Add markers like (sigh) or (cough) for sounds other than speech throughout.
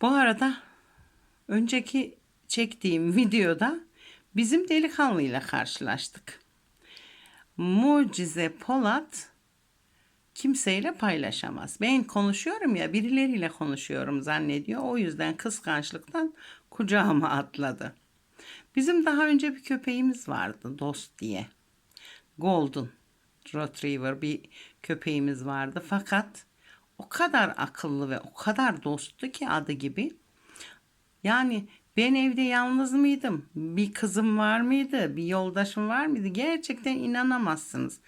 Bu arada önceki çektiğim (laughs) videoda bizim delikanlıyla karşılaştık. Mucize Polat kimseyle paylaşamaz. Ben konuşuyorum ya birileriyle konuşuyorum zannediyor. O yüzden kıskançlıktan kucağıma atladı. Bizim daha önce bir köpeğimiz vardı Dost diye. Golden Retriever bir köpeğimiz vardı. Fakat o kadar akıllı ve o kadar dosttu ki adı gibi. Yani ben evde yalnız mıydım? Bir kızım var mıydı? Bir yoldaşım var mıydı? Gerçekten inanamazsınız.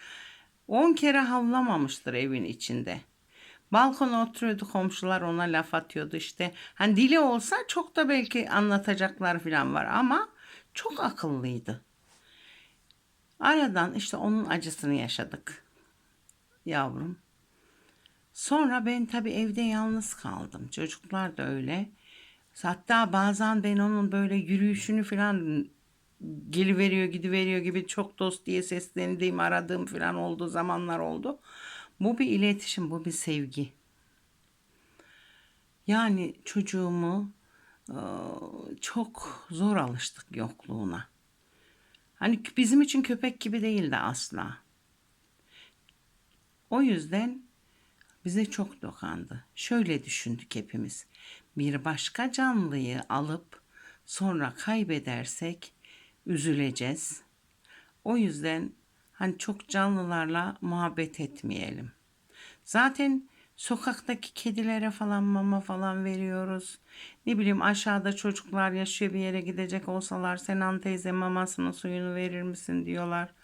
10 kere havlamamıştır evin içinde. Balkona oturuyordu komşular ona laf atıyordu işte. Hani dili olsa çok da belki anlatacaklar falan var ama çok akıllıydı. Aradan işte onun acısını yaşadık yavrum. Sonra ben tabii evde yalnız kaldım. Çocuklar da öyle. Hatta bazen ben onun böyle yürüyüşünü falan geliveriyor gidiveriyor gibi çok dost diye seslendiğim aradığım falan olduğu zamanlar oldu. Bu bir iletişim, bu bir sevgi. Yani çocuğumu e, çok zor alıştık yokluğuna. Hani bizim için köpek gibi değildi asla. O yüzden bize çok dokandı. Şöyle düşündük hepimiz. Bir başka canlıyı alıp sonra kaybedersek üzüleceğiz. O yüzden hani çok canlılarla muhabbet etmeyelim. Zaten sokaktaki kedilere falan mama falan veriyoruz. Ne bileyim aşağıda çocuklar yaşıyor bir yere gidecek olsalar Senan teyze mamasının suyunu verir misin diyorlar.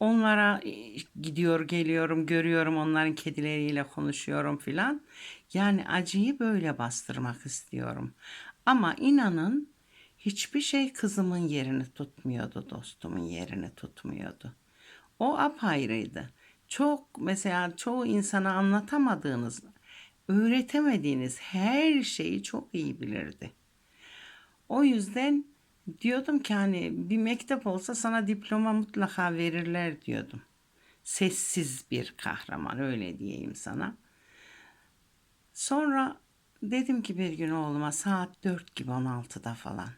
Onlara e, gidiyor geliyorum görüyorum onların kedileriyle konuşuyorum filan. Yani acıyı böyle bastırmak istiyorum. Ama inanın hiçbir şey kızımın yerini tutmuyordu, dostumun yerini tutmuyordu. O apayrıydı. Çok mesela çoğu insana anlatamadığınız, öğretemediğiniz her şeyi çok iyi bilirdi. O yüzden diyordum ki hani bir mektep olsa sana diploma mutlaka verirler diyordum. Sessiz bir kahraman öyle diyeyim sana. Sonra dedim ki bir gün oğluma saat 4 gibi 16'da falan.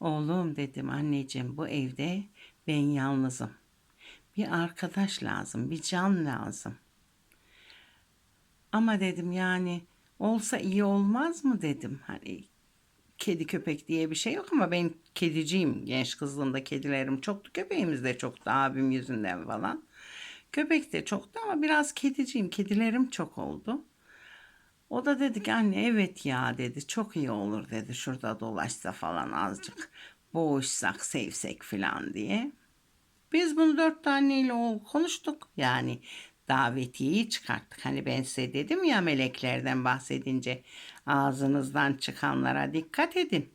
Oğlum dedim anneciğim bu evde ben yalnızım. Bir arkadaş lazım, bir can lazım. Ama dedim yani olsa iyi olmaz mı dedim. Hani kedi köpek diye bir şey yok ama ben kediciyim. Genç kızlığımda kedilerim çoktu. Köpeğimiz de çoktu abim yüzünden falan. Köpek de çoktu ama biraz kediciyim. Kedilerim çok oldu. O da dedi ki anne evet ya dedi çok iyi olur dedi şurada dolaşsa falan azıcık boğuşsak sevsek falan diye. Biz bunu dört taneyle konuştuk yani davetiyeyi çıkarttık. Hani ben size dedim ya meleklerden bahsedince ağzınızdan çıkanlara dikkat edin.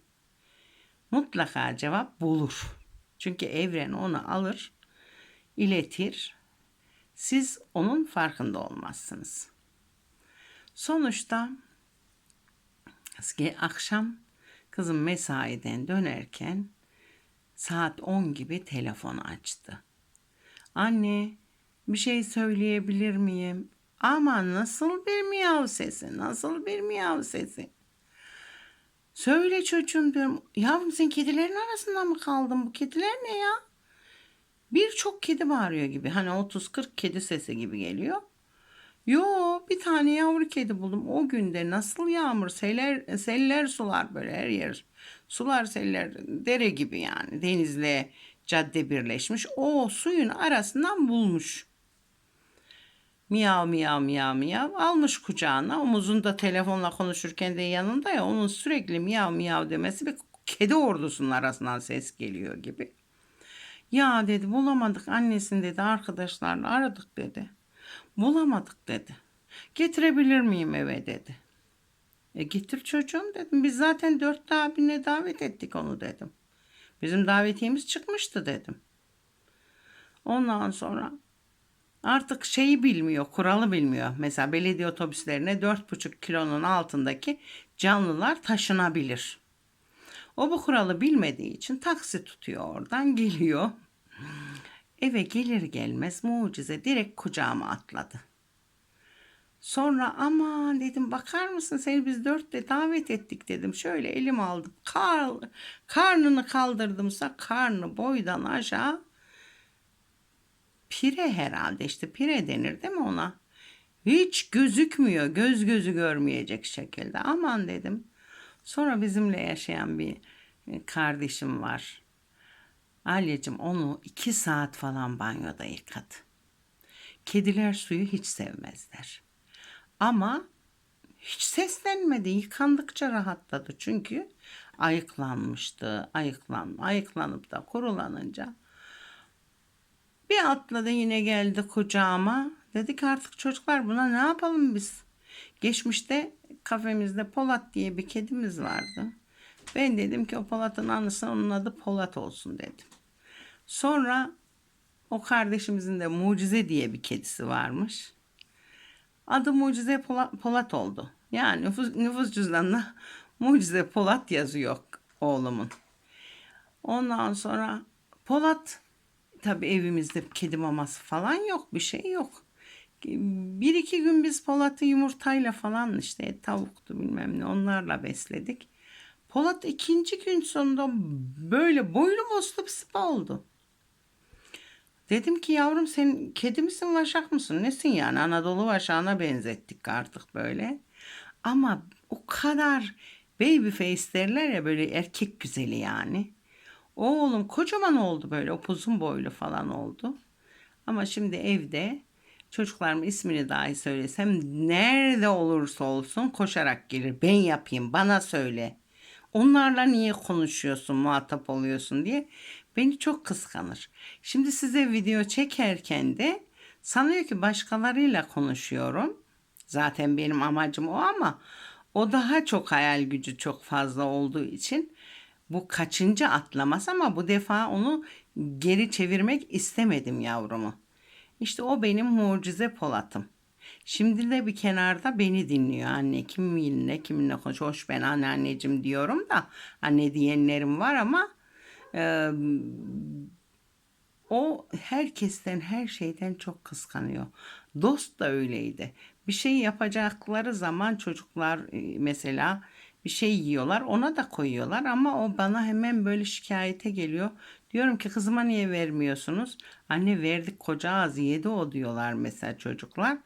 Mutlaka cevap bulur. Çünkü evren onu alır, iletir. Siz onun farkında olmazsınız. Sonuçta akşam kızım mesaiden dönerken saat 10 gibi telefonu açtı. Anne bir şey söyleyebilir miyim? Ama nasıl bir miyav sesi, nasıl bir miyav sesi. Söyle çocuğum diyorum. Yavrum sen kedilerin arasında mı kaldın? Bu kediler ne ya? Birçok kedi bağırıyor gibi. Hani 30-40 kedi sesi gibi geliyor. Yo bir tane yavru kedi buldum. O günde nasıl yağmur seller, seller sular böyle her yer. Sular seller dere gibi yani denizle cadde birleşmiş. O suyun arasından bulmuş. Miyav miyav miyav miyav almış kucağına. Omuzunda telefonla konuşurken de yanında ya onun sürekli miyav miyav demesi bir kedi ordusunun arasından ses geliyor gibi. Ya dedi bulamadık annesini dedi arkadaşlarla aradık dedi. Bulamadık dedi. Getirebilir miyim eve dedi. E getir çocuğum dedim. Biz zaten dört abine davet ettik onu dedim. Bizim davetiyemiz çıkmıştı dedim. Ondan sonra artık şeyi bilmiyor, kuralı bilmiyor. Mesela belediye otobüslerine 4,5 kilonun altındaki canlılar taşınabilir. O bu kuralı bilmediği için taksi tutuyor oradan geliyor. Eve gelir gelmez mucize direkt kucağıma atladı. Sonra aman dedim bakar mısın seni biz dörtte davet ettik dedim. Şöyle elim aldım. Kar, karnını kaldırdımsa karnı boydan aşağı pire herhalde işte pire denir değil mi ona? Hiç gözükmüyor. Göz gözü görmeyecek şekilde. Aman dedim. Sonra bizimle yaşayan bir e, kardeşim var. Alyacığım onu iki saat falan banyoda yıkadı. Kediler suyu hiç sevmezler. Ama hiç seslenmedi. Yıkandıkça rahatladı. Çünkü ayıklanmıştı. Ayıklan, ayıklanıp da kurulanınca bir atladı yine geldi kucağıma. Dedik artık çocuklar buna ne yapalım biz? Geçmişte kafemizde Polat diye bir kedimiz vardı. Ben dedim ki o Polat'ın anısı onun adı Polat olsun dedim. Sonra o kardeşimizin de Mucize diye bir kedisi varmış. Adı Mucize Polat oldu. Yani nüfus, nüfus cüzdanına (laughs) Mucize Polat yazıyor oğlumun. Ondan sonra Polat tabii evimizde kedi maması falan yok bir şey yok. Bir iki gün biz Polat'ı yumurtayla falan işte tavuktu bilmem ne onlarla besledik. Polat ikinci gün sonunda böyle boylu boslu bir sıpa oldu. Dedim ki yavrum sen kedi misin vaşak mısın nesin yani Anadolu vaşağına benzettik artık böyle. Ama o kadar baby face derler ya böyle erkek güzeli yani. Oğlum kocaman oldu böyle upuzun boylu falan oldu. Ama şimdi evde çocuklarım ismini dahi söylesem nerede olursa olsun koşarak gelir. Ben yapayım bana söyle. Onlarla niye konuşuyorsun muhatap oluyorsun diye beni çok kıskanır. Şimdi size video çekerken de sanıyor ki başkalarıyla konuşuyorum. Zaten benim amacım o ama o daha çok hayal gücü çok fazla olduğu için bu kaçıncı atlamaz ama bu defa onu geri çevirmek istemedim yavrumu. İşte o benim mucize Polat'ım. Şimdi de bir kenarda beni dinliyor anne. Kiminle kiminle konuş. Hoş ben anneanneciğim diyorum da anne diyenlerim var ama e, o herkesten her şeyden çok kıskanıyor. Dost da öyleydi. Bir şey yapacakları zaman çocuklar mesela bir şey yiyorlar ona da koyuyorlar ama o bana hemen böyle şikayete geliyor. Diyorum ki kızıma niye vermiyorsunuz? Anne verdik koca ağzı yedi o diyorlar mesela çocuklar.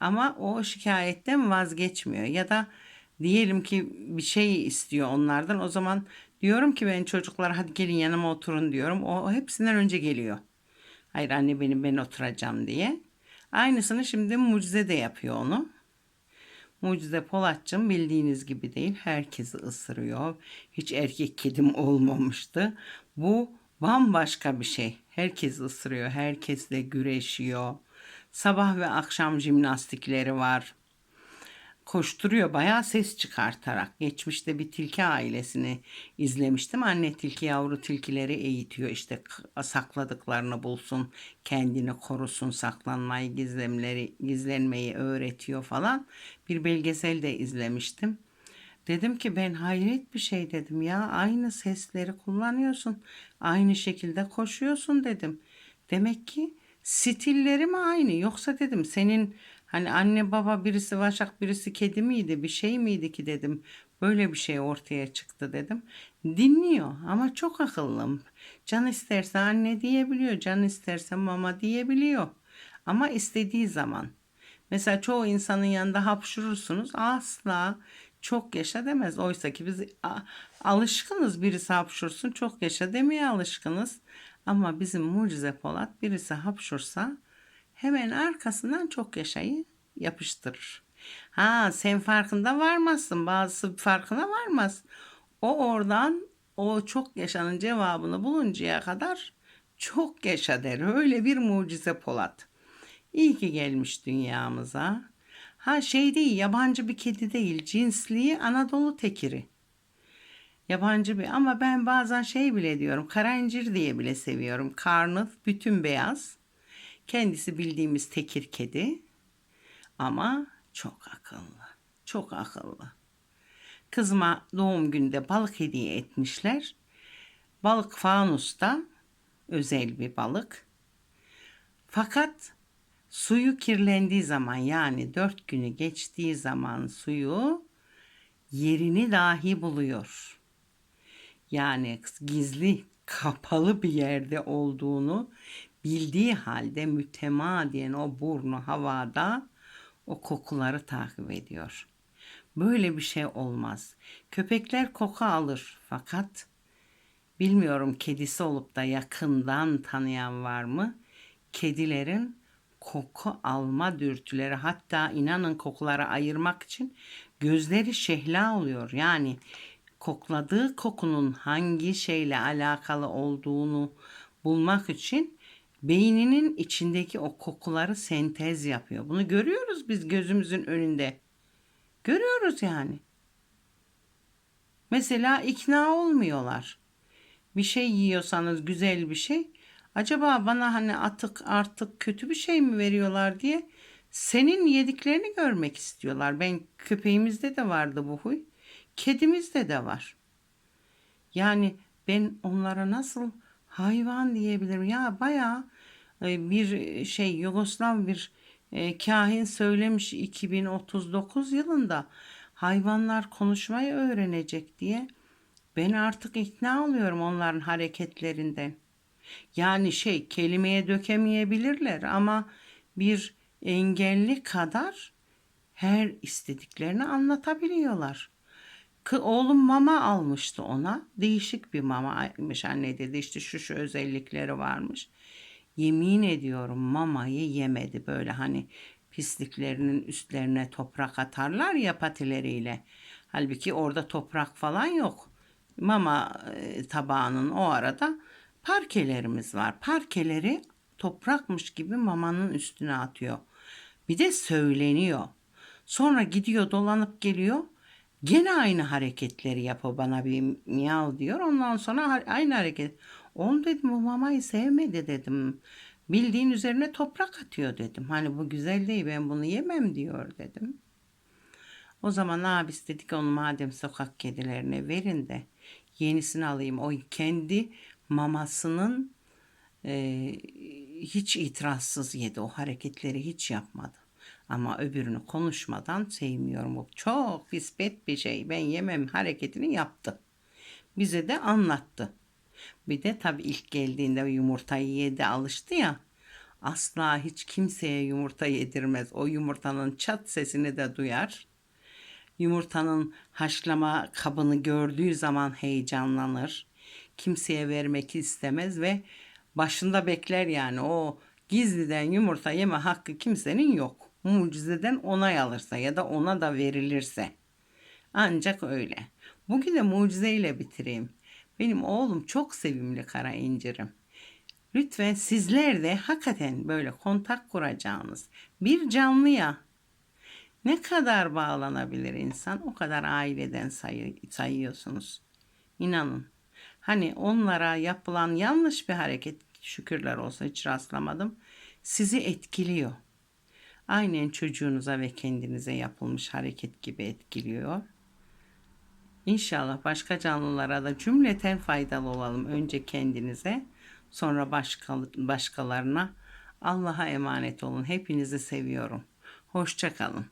Ama o şikayetten vazgeçmiyor ya da diyelim ki bir şey istiyor onlardan o zaman diyorum ki ben çocuklara hadi gelin yanıma oturun diyorum. O hepsinden önce geliyor. Hayır anne benim ben oturacağım diye. Aynısını şimdi mucize de yapıyor onu. Mucize Polatçım bildiğiniz gibi değil. Herkesi ısırıyor. Hiç erkek kedim olmamıştı. Bu bambaşka bir şey. Herkes ısırıyor. Herkesle güreşiyor. Sabah ve akşam jimnastikleri var. Koşturuyor bayağı ses çıkartarak. Geçmişte bir tilki ailesini izlemiştim. Anne tilki yavru tilkileri eğitiyor. İşte sakladıklarını bulsun, kendini korusun, saklanmayı, gizlemleri, gizlenmeyi öğretiyor falan. Bir belgesel de izlemiştim. Dedim ki ben hayret bir şey dedim ya aynı sesleri kullanıyorsun. Aynı şekilde koşuyorsun dedim. Demek ki stilleri mi aynı yoksa dedim senin hani anne baba birisi vaşak birisi kedi miydi bir şey miydi ki dedim. Böyle bir şey ortaya çıktı dedim. Dinliyor ama çok akıllım. Can isterse anne diyebiliyor. Can isterse mama diyebiliyor. Ama istediği zaman. Mesela çoğu insanın yanında hapşurursunuz. Asla çok yaşa demez. Oysa ki biz alışkınız birisi hapşursun çok yaşa demeye alışkınız. Ama bizim mucize Polat birisi hapşursa hemen arkasından çok yaşayı yapıştırır. Ha sen farkında varmazsın. Bazısı farkına varmaz. O oradan o çok yaşanın cevabını buluncaya kadar çok yaşa der. Öyle bir mucize Polat. İyi ki gelmiş dünyamıza. Ha şey değil yabancı bir kedi değil cinsliği Anadolu tekiri. Yabancı bir ama ben bazen şey bile diyorum kara incir diye bile seviyorum. Karnı bütün beyaz. Kendisi bildiğimiz tekir kedi. Ama çok akıllı. Çok akıllı. Kızıma doğum günde balık hediye etmişler. Balık fanusta özel bir balık. Fakat Suyu kirlendiği zaman yani dört günü geçtiği zaman suyu yerini dahi buluyor. Yani gizli kapalı bir yerde olduğunu bildiği halde mütemadiyen o burnu havada o kokuları takip ediyor. Böyle bir şey olmaz. Köpekler koku alır fakat bilmiyorum kedisi olup da yakından tanıyan var mı? Kedilerin koku alma dürtüleri hatta inanın kokuları ayırmak için gözleri şehla oluyor. Yani kokladığı kokunun hangi şeyle alakalı olduğunu bulmak için beyninin içindeki o kokuları sentez yapıyor. Bunu görüyoruz biz gözümüzün önünde. Görüyoruz yani. Mesela ikna olmuyorlar. Bir şey yiyorsanız güzel bir şey. Acaba bana hani atık artık kötü bir şey mi veriyorlar diye senin yediklerini görmek istiyorlar. Ben köpeğimizde de vardı bu huy. Kedimizde de var. Yani ben onlara nasıl hayvan diyebilirim? Ya bayağı e, bir şey Yugoslav bir e, kahin söylemiş 2039 yılında hayvanlar konuşmayı öğrenecek diye. Ben artık ikna oluyorum onların hareketlerinden. Yani şey kelimeye dökemeyebilirler ama bir engelli kadar her istediklerini anlatabiliyorlar. Oğlum mama almıştı ona. Değişik bir mamaymış anne dedi. İşte şu şu özellikleri varmış. Yemin ediyorum mamayı yemedi. Böyle hani pisliklerinin üstlerine toprak atarlar ya patileriyle. Halbuki orada toprak falan yok. Mama e, tabağının o arada parkelerimiz var. Parkeleri toprakmış gibi mamanın üstüne atıyor. Bir de söyleniyor. Sonra gidiyor dolanıp geliyor. Gene aynı hareketleri yapıyor bana bir miyav diyor. Ondan sonra aynı hareket. Oğlum dedim bu mamayı sevmedi dedim. Bildiğin üzerine toprak atıyor dedim. Hani bu güzel değil ben bunu yemem diyor dedim. O zaman abisi dedik onu madem sokak kedilerine verin de yenisini alayım. O kendi mamasının e, hiç itirazsız yedi. O hareketleri hiç yapmadı. Ama öbürünü konuşmadan sevmiyorum. O çok nispet bir şey. Ben yemem hareketini yaptı. Bize de anlattı. Bir de tabii ilk geldiğinde yumurtayı yedi alıştı ya. Asla hiç kimseye yumurta yedirmez. O yumurtanın çat sesini de duyar. Yumurtanın haşlama kabını gördüğü zaman heyecanlanır. Kimseye vermek istemez ve başında bekler yani o gizliden yumurta yeme hakkı kimsenin yok. Mucizeden onay alırsa ya da ona da verilirse. Ancak öyle. Bugün de mucizeyle bitireyim. Benim oğlum çok sevimli kara incirim. Lütfen sizler de hakikaten böyle kontak kuracağınız bir canlıya ne kadar bağlanabilir insan o kadar aileden sayı, sayıyorsunuz. İnanın. Hani onlara yapılan yanlış bir hareket şükürler olsa hiç rastlamadım. Sizi etkiliyor. Aynen çocuğunuza ve kendinize yapılmış hareket gibi etkiliyor. İnşallah başka canlılara da cümleten faydalı olalım. Önce kendinize, sonra başka, başkalarına. Allah'a emanet olun. Hepinizi seviyorum. Hoşça kalın.